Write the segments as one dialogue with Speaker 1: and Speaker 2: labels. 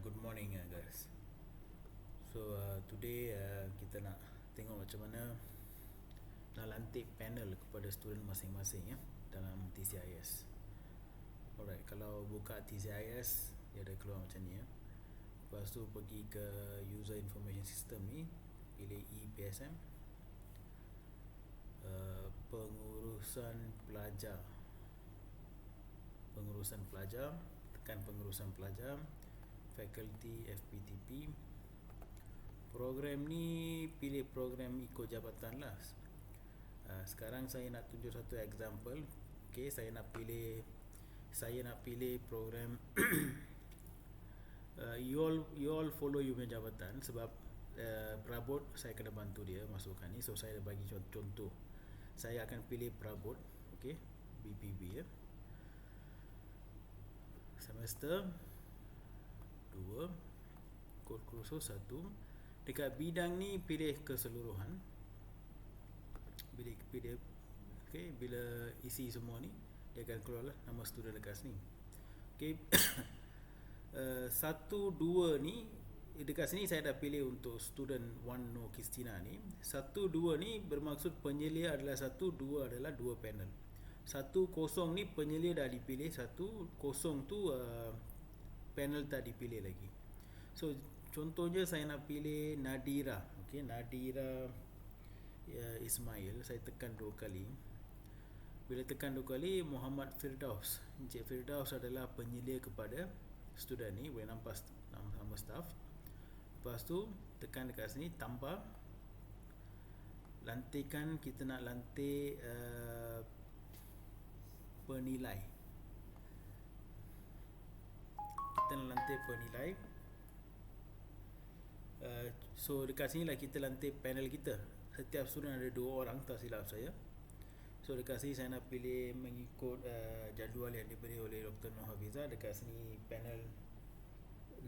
Speaker 1: good morning uh, guys. So uh, today uh, kita nak tengok macam mana nak lantik panel kepada student masing-masing ya dalam TCIS. Alright, kalau buka TCIS dia ada keluar macam ni ya. Lepas tu pergi ke user information system ni, pilih EPSM. Uh, pengurusan pelajar. Pengurusan pelajar, tekan pengurusan pelajar faculty FPTP program ni pilih program ikut jabatan lah. Uh, sekarang saya nak tunjuk satu example. Ok saya nak pilih saya nak pilih program uh, you all you all follow you punya jabatan sebab uh, perabot saya kena bantu dia masukkan ni. So saya bagi contoh saya akan pilih perabot ok BPB ya. Semester dua kod kursus satu dekat bidang ni pilih keseluruhan. Pilih pilih okey bila isi semua ni dia akan keluar lah nama student dekat sini. Okey uh, satu dua ni dekat sini saya dah pilih untuk student one no Kristina ni. Satu dua ni bermaksud penyelia adalah satu dua adalah dua panel. Satu kosong ni penyelia dah dipilih satu kosong tu uh, panel tak dipilih lagi. So contohnya saya nak pilih Nadira. Okey Nadira ya, Ismail saya tekan dua kali. Bila tekan dua kali Muhammad Firdaus. Encik Firdaus adalah penyelia kepada student ni boleh nampak nama, nama staff. Lepas tu tekan dekat sini tambah. Lantikan kita nak lantik uh, penilai kita lantik penilai uh, so dekat sini lah kita lantik panel kita setiap student ada dua orang tak silap saya so dekat sini saya nak pilih mengikut uh, jadual yang diberi oleh Dr. Noh Hafiza dekat sini panel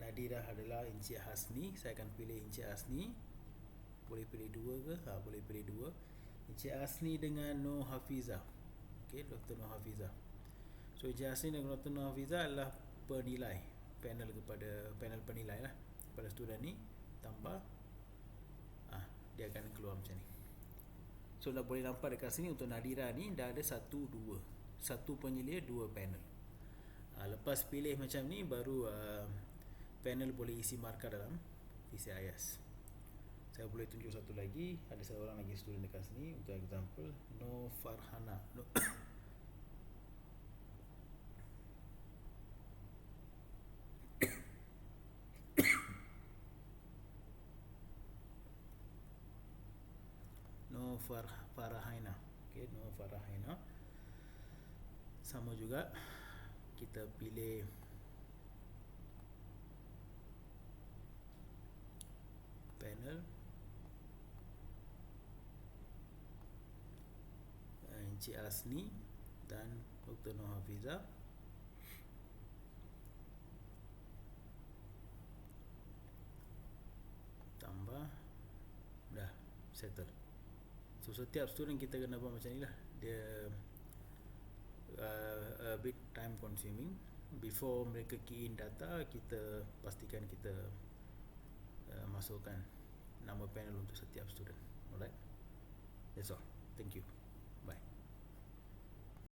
Speaker 1: Nadira adalah Encik Hasni saya akan pilih Encik Hasni boleh pilih dua ke? Ha, boleh pilih dua Encik Hasni dengan Noh Hafiza ok Dr. Noh Hafiza so Encik Hasni dengan Dr. Noh Hafiza adalah penilai panel kepada panel penilai lah. Pada student ni tambah ah dia akan keluar macam ni. So dah boleh nampak dekat sini untuk Nadira ni dah ada satu dua. Satu penyelia dua panel. Ah, lepas pilih macam ni baru uh, panel boleh isi markah dalam PCIS saya boleh tunjuk satu lagi. Ada seorang lagi student dekat sini. Untuk example no farhana no far farahaina okey no farahaina sama juga kita pilih panel. Encik Asni dan Dr. Noh Hafiza. Tambah. Dah settle So setiap student kita kena buat macam ni lah. Dia uh, a bit time consuming. Before mereka key in data Kita pastikan kita uh, masukkan nama panel untuk setiap student. Alright? That's all. Thank you